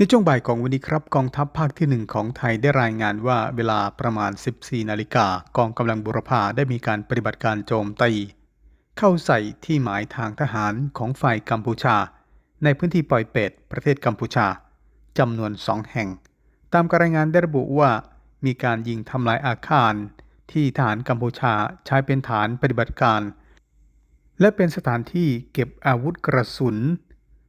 ในช่วงบ่ายของวันนี้ครับกองทัพภาคที่ 1 ของไทยได้รายงานว่าเวลาประมาณ 14 นาฬิกากองกำลังบุรพาได้มีการปฏิบัติการโจมตีเข้าใส่ที่หมายทางทหารของฝ่ายกัมพูชา ในพื้นที่ปอยเป็ดประเทศกัมพูชาจำนวนสองแห่ง ตามการรายงานได้ระบุว่า มีการยิงทำลายอาคาร ที่ทหารกัมพูชาใช้เป็นฐานปฏิบัติการ และเป็นสถานที่เก็บอาวุธกระสุน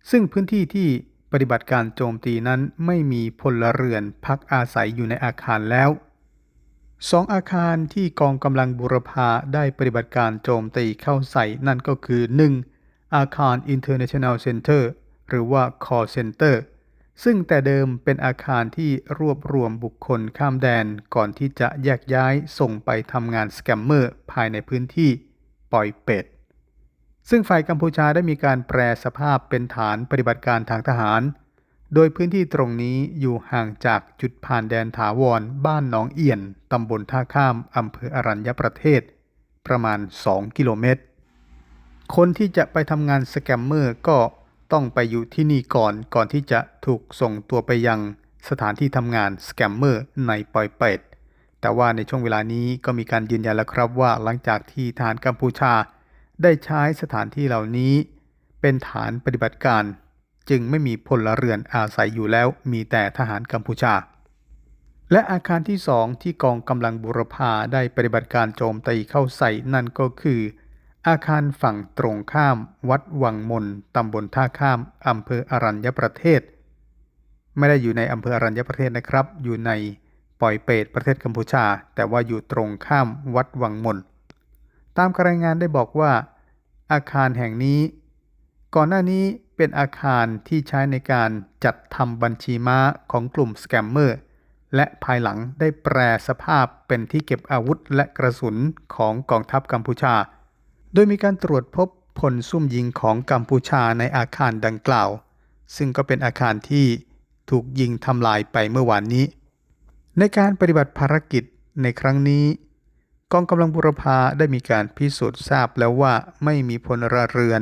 ซึ่งพื้นที่ที่ ปฏิบัติการโจมตีนั้นไม่มีพลเรือนพักอาศัยอยู่ในอาคารแล้วสองอาคารที่กองกำลังบุรพาได้ปฏิบัติการโจมตีเข้าใส่นั่นก็คือ 1. อาคาร International Center หรือว่า Call Center ซึ่งแต่เดิมเป็นอาคารที่รวบรวมบุคคลข้ามแดนก่อนที่จะแยกย้ายส่งไปทำงานสแกมเมอร์ภายในพื้นที่ปอยเป็ด ซึ่งฝ่ายกัมพูชาได้มีการแปลสภาพเป็นฐานปฏิบัติการทางทหาร โดยพื้นที่ตรงนี้อยู่ห่างจากจุดผ่านแดนถาวรบ้านหนองเอี่ยน ตำบลท่าข้าม อำเภออรัญญประเทศ ประมาณ 2 กิโลเมตร คนที่จะไปทำงานสแกมเมอร์ก็ต้องไปอยู่ที่นี่ก่อนก่อนที่จะถูกส่งตัวไปยังสถานที่ทำงานสแกมเมอร์ในปอยเป็ดแต่ว่าในช่วงเวลานี้ก็มีการยืนยันแล้วครับว่าหลังจากที่ทหารกัมพูชา ได้ใช้สถานที่เหล่านี้ เป็นฐานปฏิบัติการจึงไม่มีพลเรือนอาศัยอยู่แล้วมีแต่ทหารกัมพูชา และอาคารที่สองที่กองกำลังบุรพาได้ปฏิบัติการโจมตีเข้าใส่นั่นก็คือ อาคารฝั่งตรงข้าม วัดวังมนตำบลท่าข้ามอำเภออรัญญประเทศ ไม่ได้อยู่ในอำเภออรัญญประเทศนะครับ อยู่ในปอยเปตประเทศกัมพูชา แต่ว่าอยู่ตรงข้ามวัดวังมน ตามรายงานได้บอกว่า อาคารแห่งนี้ ก่อนหน้านี้เป็นอาคารที่ใช้ในการจัดทำบัญชีม้าของกลุ่มสแกมเมอร์ และภายหลังได้แปรสภาพเป็นที่เก็บอาวุธและกระสุนของกองทัพกัมพูชา โดยมีการตรวจพบผลซุ่มยิงของกัมพูชาในอาคารดังกล่าว ซึ่งก็เป็นอาคารที่ถูกยิงทำลายไปเมื่อวานนี้ ในการปฏิบัติภารกิจในครั้งนี้ กองกำลังบุรพาได้มีการพิสูจน์ทราบแล้วว่าไม่มีพลเรือน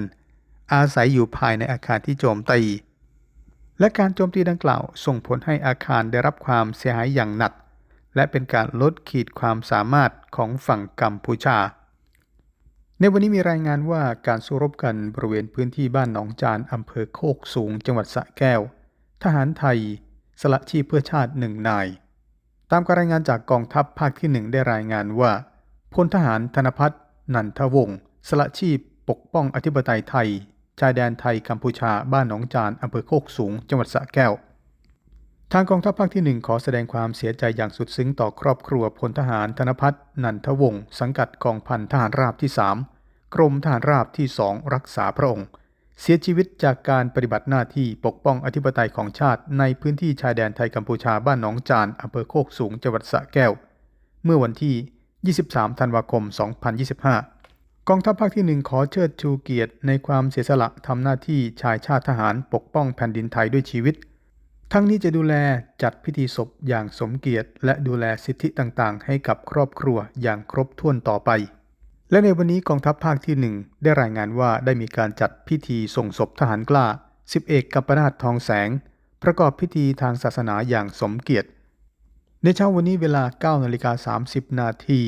อาศัยอยู่ภายในอาคารที่โจมตี และการโจมตีดังกล่าว ส่งผลให้อาคารได้รับความเสียหายอย่างหนัก และเป็นการลดขีดความสามารถของฝั่งกัมพูชา ในวันนี้มีรายงานว่าการสู้รบกันบริเวณพื้นที่บ้านหนองจานอำเภอโคกสูง จังหวัดสระแก้ว ทหารไทย สละชีพเพื่อชาติหนึ่งนาย ตามการรายงานจากกองทัพภาคที่หนึ่งได้รายงานว่า พลทหารธนพัฒน์นันทวงศ์สละชีพปกป้องอธิปไตยไทย ชายแดนไทยกัมพูชาบ้านหนองจานอำเภอโคกสูง จังหวัดสระแก้ว ทางกองทัพภาคที่หนึ่งขอแสดงความเสียใจอย่างสุดซึ้งต่อครอบครัวพลทหารธนพัฒน์นันทวงศ์สังกัดกองพันทหารราบที่ 3 กรมทหารราบที่ 2 รักษาพระองค์ เสียชีวิตจากการปฏิบัติหน้าที่ปกป้องอธิปไตยของชาติในพื้นที่ชายแดนไทยกัมพูชาบ้านหนองจานอำเภอโคกสูงจังหวัดสระแก้ว เมื่อวันที่ 23 ธันวาคม 2025 กองทัพภาคที่ 1 ขอเชิดชูเกียรติในความเสียสละทำหน้าที่ชายชาติทหารปกป้องแผ่นดินไทยด้วยชีวิต ทั้งนี้จะดูแลจัดพิธีศพอย่างสมเกียรติและดูแลสิทธิต่างๆ ให้กับครอบครัวอย่างครบถ้วนต่อไป และในวันนี้กองทัพภาคที่ 1 ได้รายงานว่าได้มีการจัดพิธีส่งศพทหารกล้า10เอกกัปปนาททองแสง ประกอบพิธีทางศาสนาอย่างสมเกียรติ ในเช้าวันนี้เวลา9นาฬิกา30 นาที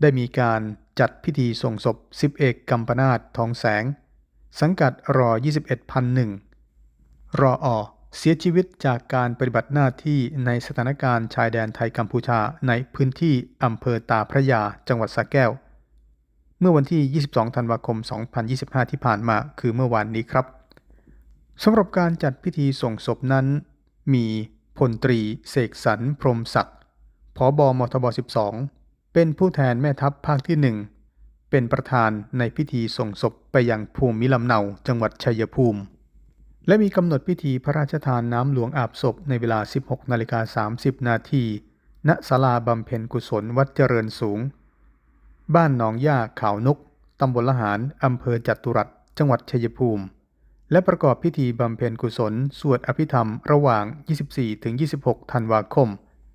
ได้มีการจัดพิธีส่งศพ10เอกกัมปนาททองแสง สังกัดรอ21,001รออเสียชีวิตจากการปฏิบัติหน้าที่ในสถานการณ์ชายแดนไทยกัมพูชาในพื้นที่อำเภอตาพระยาจังหวัดสระแก้ว เมื่อวันที่ 22 ธันวาคม 2025 ที่ผ่านมาคือเมื่อวานนี้ครับสำหรับการจัดพิธีส่งศพนั้น มี พลตรีเสกสรรพรมศักดิ์ผอบอมทบ 12 เป็นผู้แทนแม่ทัพภาคที่1เป็นประธานในพิธีส่งศพไปยังภูมิลำเนาจังหวัดชัยภูมิ และมีกำหนดพิธีพระราชทานน้ำหลวงอาบศพในเวลา 16นาฬิกา30 นาทีณศาลาบำเพ็ญกุศลวัดเจริญสูง บ้านหนองย่าขาวนกตำบลละหารอำเภอจัตุรัสจังหวัดชัยภูมิ และประกอบพิธีบำเพ็ญกุศล สวดอภิธรรมระหว่าง 24-26 ธันวาคม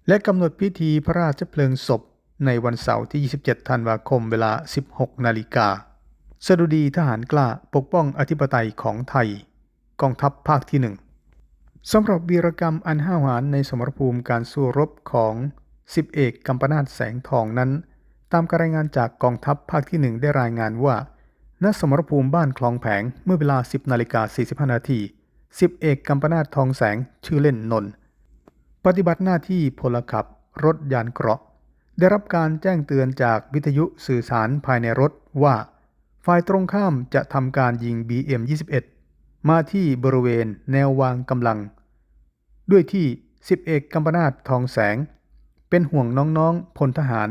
และกำหนดพิธีพระราชเพลิงศพ ในวันเสาร์ที่ 27 ธันวาคมเวลา 16 นาฬิกาสดุดีทหารกล้าปกป้องอธิปไตยของไทย กองทัพภาคที่1สำหรับวีรกรรมอันห้าวหาญในสมรภูมิการสู้รบของสิบเอกกัมปนาตแสงทองนั้น ตามการรายงานจากกองทัพภาคที่หนึ่งได้รายงานว่า ณสมรภูมิบ้านคลองแผงเมื่อเวลา 10นาฬิกา45นาทีสิบเอกกัมปนาตทองแสงชื่อเล่นนนทปฏิบัติหน้าที่พลขับ รถยานเกราะ ได้รับการแจ้งเตือนจากวิทยุสื่อสารภายในรถว่า ฝ่ายตรงข้ามจะทำการยิง BM-21 มาที่บริเวณแนววางกำลัง ด้วยที่สิบเอกกัมปนาตทองแสง เป็นห่วงน้องๆพลทหาร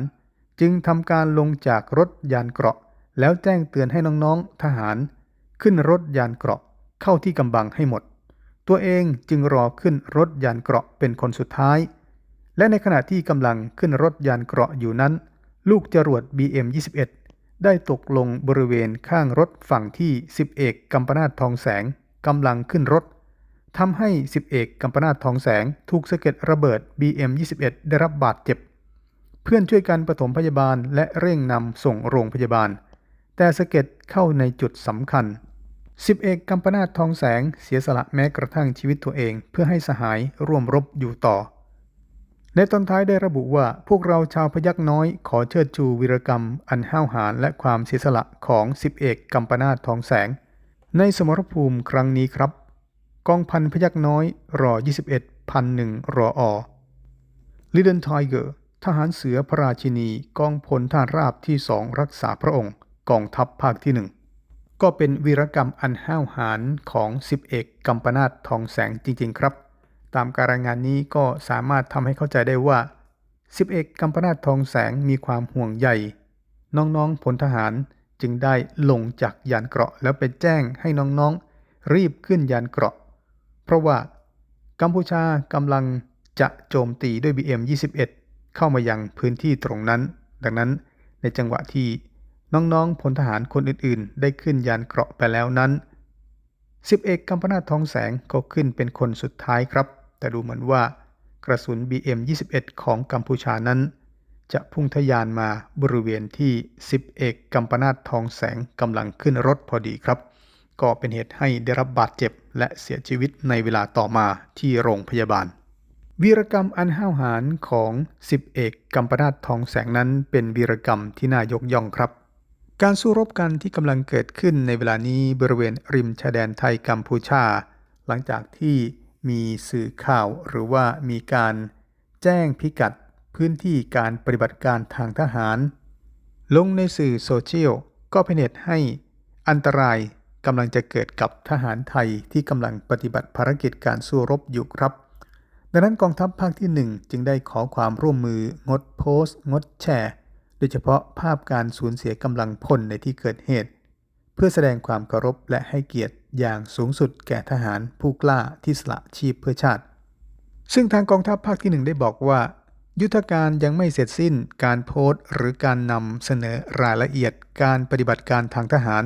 จึงทำการลงจากรถยานเกราะ แล้วแจ้งเตือนให้น้องๆ ทหาร ขึ้นรถยานเกราะเข้าที่กำบังให้หมด ตัวเองจึงรอขึ้นรถยานเกราะเป็นคนสุดท้าย และในขณะที่กำลังขึ้นรถยานเกราะอยู่นั้น ลูกจรวด BM-21 ได้ตกลงบริเวณข้างรถฝั่งที่สิบเอกกัมปนาตทองแสงกำลังขึ้นรถทำให้สิบเอกกัมปนาตทองแสงถูกสะเก็ดระเบิด BM-21 ได้รับบาดเจ็บ เพื่อนช่วยกันปฐมพยาบาลและเร่งนำส่งโรงพยาบาล แต่สะเก็ดเข้าในจุดสำคัญสิบเอกกัมปนาตทองแสงเสียสละแม้กระทั่งชีวิตตัวเอง เพื่อให้สหายร่วมรบอยู่ต่อ ในตอนท้ายได้ระบุว่าพวกเราชาวพยักน้อยขอเชิดชูวีรกรรม อันห้าวหาญและความเสียสละของสิบเอกกัมปนาตทองแสง ในสมรภูมิครั้งนี้ครับ กองพันพยักน้อยรอ 21พันหนึ่งรออลิเดนไทเกอร์ทหารเสือพระราชินีกองพลทหารราบที่สองรักษาพระองค์ กองทัพภาคที่หนึ่งก็เป็นวีรกรรมอันห้าวหาญของสิบเอกกัมปนาตทองแสงจริง ๆ ครับ ตามการรายงานนี้ก็สามารถทำให้เข้าใจได้ว่าสิบเอกกัมปนาตทองแสงมีความห่วงใยน้องๆพลทหารจึงได้ลงจากยานเกราะแล้วไปแจ้งให้น้องๆ รีบขึ้นยานเกราะ เพราะว่ากัมพูชากำลังจะโจมตีด้วย BM-21 เข้ามายังพื้นที่ตรงนั้น ดังนั้นในจังหวะที่ น้องๆพลทหารคนอื่นๆ ได้ขึ้นยานเกราะไปแล้วนั้นสิบเอกกัมปนาทองแสงก็ขึ้นเป็นคนสุดท้ายครับ แต่ดูเหมือนว่ากระสุน BM-21 ของกัมพูชานั้น จะพุ่งทะยานมาบริเวณที่สิบเอกกัมปนาตทองแสงกำลังขึ้นรถพอดีครับ ก็เป็นเหตุให้ได้รับบาดเจ็บและเสียชีวิตในเวลาต่อมาที่โรงพยาบาลวีรกรรมอันห้าวหาญของสิบเอกกัมปนาตทองแสงนั้นเป็นวีรกรรมที่น่ายกย่องครับ การสู้รบกันที่กำลังเกิดขึ้นในเวลานี้บริเวณริมชายแดนไทยกัมพูชา หลังจากที่มีสื่อข่าวหรือว่ามีการแจ้งพิกัดพื้นที่การปฏิบัติการทางทหาร ลงในสื่อโซเชียลก็เป็นเหตุให้อันตรายกำลังจะเกิดกับทหารไทยที่กำลังปฏิบัติภารกิจการสู้รบอยู่ครับ ดังนั้นกองทัพภาคที่ 1 จึงได้ขอความร่วมมืองดโพสต์ งดแชร์ โดยเฉพาะภาพการสูญเสียกำลังพลในที่เกิดเหตุ เพื่อแสดงความเคารพและให้เกียรติอย่างสูงสุดแก่ทหารผู้กล้าที่สละชีพเพื่อชาติ ซึ่งทางกองทัพภาคที่1ได้บอกว่า ยุทธการยังไม่เสร็จสิ้นการโพสต์ หรือการนำเสนอรายละเอียดการปฏิบัติการทางทหาร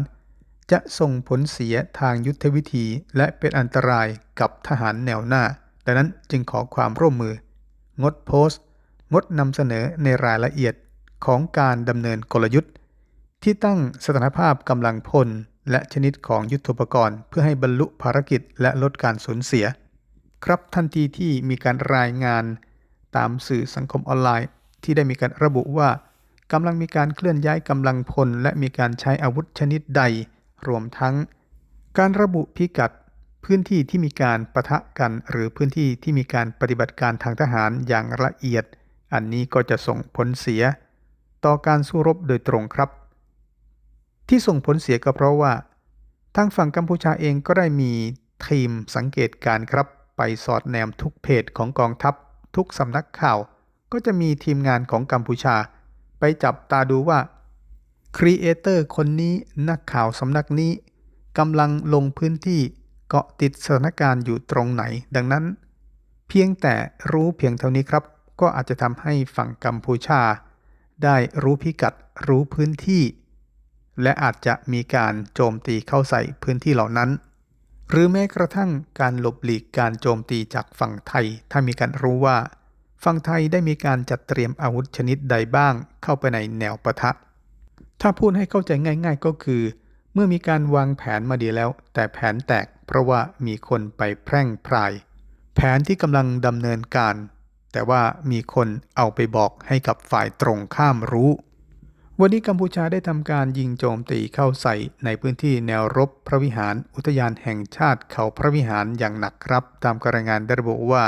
จะส่งผลเสียทางยุทธวิธีและเป็นอันตรายกับทหารแนวหน้าดังนั้นจึงขอความร่วมมือ งดโพสต์ งดนำเสนอในรายละเอียด ของการดำเนินกลยุทธ์ ที่ตั้งสถานภาพกำลังพล และชนิดของยุทธปกรณ์ เพื่อให้บรรลุภารกิจและลดการสูญเสีย ครับทันทีที่มีการรายงานตามสื่อสังคมออนไลน์ ที่ได้มีการระบุว่ากำลังมีการเคลื่อนย้ายกำลังพล และมีการใช้อาวุธชนิดใด รวมทั้ง การระบุพิกัดพื้นที่ที่มีการประทะกันหรือพื้นที่ที่มีการปฏิบัติการทางทหารอย่างละเอียด อันนี้ก็จะส่งผลเสีย ต่อการสู้รบโดยตรงครับ ที่ส่งผลเสียก็เพราะว่า ทางฝั่งกัมพูชาเองก็ได้มีทีมสังเกตการณ์ครับ ไปสอดแนมทุกเพจของกองทัพ ทุกสำนักข่าว ก็จะมีทีมงานของกัมพูชา ไปจับตาดูว่าครีเอเตอร์คนนี้นักข่าวสำนักนี้กำลังลงพื้นที่เกาะติดสถานการณ์อยู่ตรงไหน ดังนั้น เพียงแต่รู้เพียงเท่านี้ครับ ก็อาจจะทำให้ฝั่งกัมพูชา ได้รู้พิกัดรู้พื้นที่ และอาจจะมีการโจมตีเข้าใส่พื้นที่เหล่านั้น หรือแม้กระทั่งการหลบหลีกการโจมตีจากฝั่งไทย ถ้ามีการรู้ว่า ฝั่งไทยได้มีการจัดเตรียมอาวุธชนิดใดบ้าง เข้าไปในแนวปะทะ ถ้าพูดให้เข้าใจง่าย ๆ ก็คือ เมื่อมีการวางแผนมาดีแล้ว แต่แผนแตกเพราะว่ามีคนไปแพร่งพราย แผนที่กำลังดำเนินการ แต่ว่ามีคนเอาไปบอกให้กับฝ่ายตรงข้ามรู้ วันนี้กัมพูชาได้ทำการยิงโจมตีเข้าใส่ในพื้นที่แนวรบพระวิหารอุทยานแห่งชาติเขาพระวิหารอย่างหนักครับ ตามรายงานได้ระบุว่า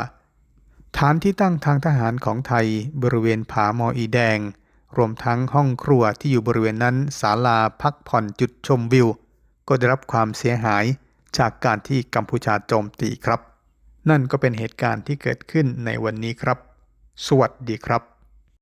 ฐานที่ตั้งทางทหารของไทยบริเวณผาหมออีแดง รวมทั้งห้องครัวที่อยู่บริเวณนั้นศาลาพักผ่อนจุดชมวิว ก็ได้รับความเสียหายจากการที่กัมพูชาโจมตีครับ นั่นก็เป็นเหตุการณ์ที่เกิดขึ้นในวันนี้ครับ สวัสดีครับ